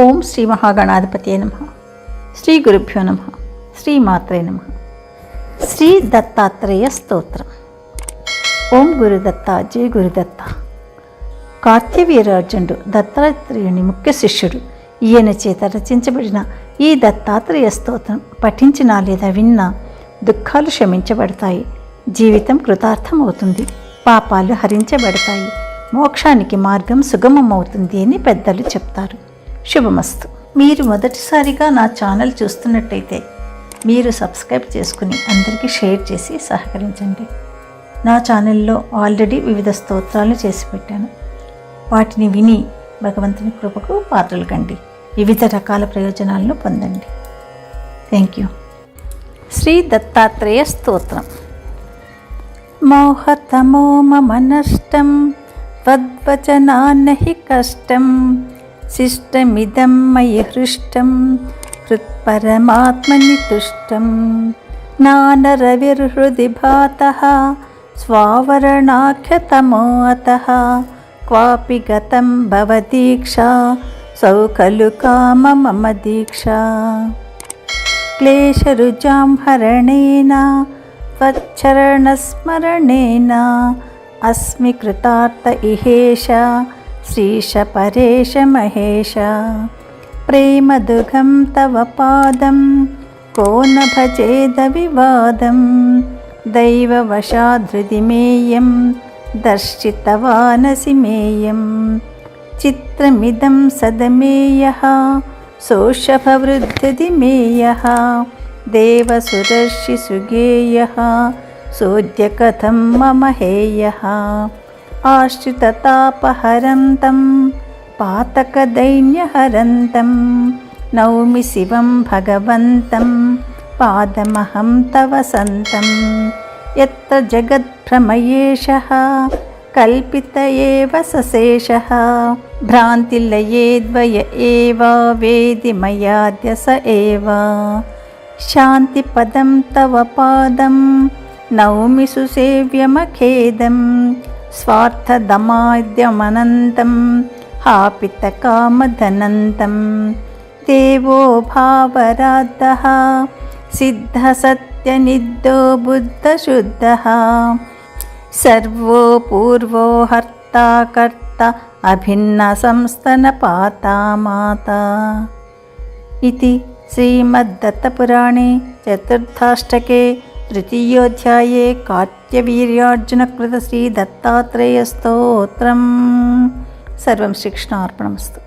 ఓం శ్రీ మహాగణాధిపతి నమ. శ్రీ గురుభ్యో నమ. శ్రీ మాత్రే నమ. శ్రీ దత్తాత్రేయ స్తోత్రం. ఓం గురుదత్త జయ గురుదత్త. కార్తీవీరార్జునుడు దత్తాత్రేయుని ముఖ్య శిష్యుడు. ఈయన చేత రచించబడిన ఈ దత్తాత్రేయ స్తోత్రం పఠించినా లేదా విన్నా దుఃఖాలు క్షమించబడతాయి జీవితం కృతార్థం అవుతుంది పాపాలు హరించబడతాయి. మోక్షానికి మార్గం సుగమం అవుతుంది అని పెద్దలు చెప్తారు. శుభమస్తు. మీరు మొదటిసారిగా నా ఛానల్ చూస్తున్నట్టయితే మీరు సబ్స్క్రైబ్ చేసుకుని అందరికీ షేర్ చేసి సహకరించండి. నా ఛానల్లో ఆల్రెడీ వివిధ స్తోత్రాలు చేసి పెట్టాను. వాటిని విని భగవంతుని కృపకు పాత్రలు కండి. వివిధ రకాల ప్రయోజనాలను పొందండి. థ్యాంక్ యూ శ్రీ దత్తాత్రేయ స్తోత్రం. మోహతమో మనష్టం తద్వచనాన్నహి కష్టం शिष्टमिदं मयि हृष्टं हृत्परमात्मनि तुष्टं नानरविर्हृदि भातः स्वावरणाख्यतमोऽतः क्वापि गतं भवदीक्षा मम दीक्षा। क्लेशरुजां हरणेन त्वच्चरणस्मरणेन अस्मि कृतार्थ इहेश श्रीश परेश महेश। प्रेमदुघं तव पादं को न भजेदविवादं दैववशाधृति मेयं दर्शितवानसि मेयं चित्रमिदं सदमेयः सोषभवृद्धति मेयः देवसुरर्षिसुगेयः सोद्यकथं मम हेयः आश्रिततापहरं तं पातकदैन्यहरन्तं नौमि शिवं भगवन्तं पादमहं तव सन्तं यत्र जगद्भ्रमयेशः कल्पित एव सशेषः भ्रान्तिलये द्वय एव वेदि मयाद्य स एव शान्तिपदं तव पादं नौमि सुसेव्यमखेदं स्वार्थदमाद्यमनन्तं हापितकामधनन्तं। देवो भावराद्धः सिद्धसत्यनिद्धो बुद्धशुद्धः। सर्वो पूर्वो हर्ता कर्ता अभिन्नसंस्तनपाता माता। इति श्रीमद्दत्तपुराणे चतुर्थाष्टके तृतीयोऽध्याये कात्यवीर्यार्जुनकृतश्रीदत्तात्रेयस्तोत्रं सर्वं श्रीकृष्णार्पणमस्तु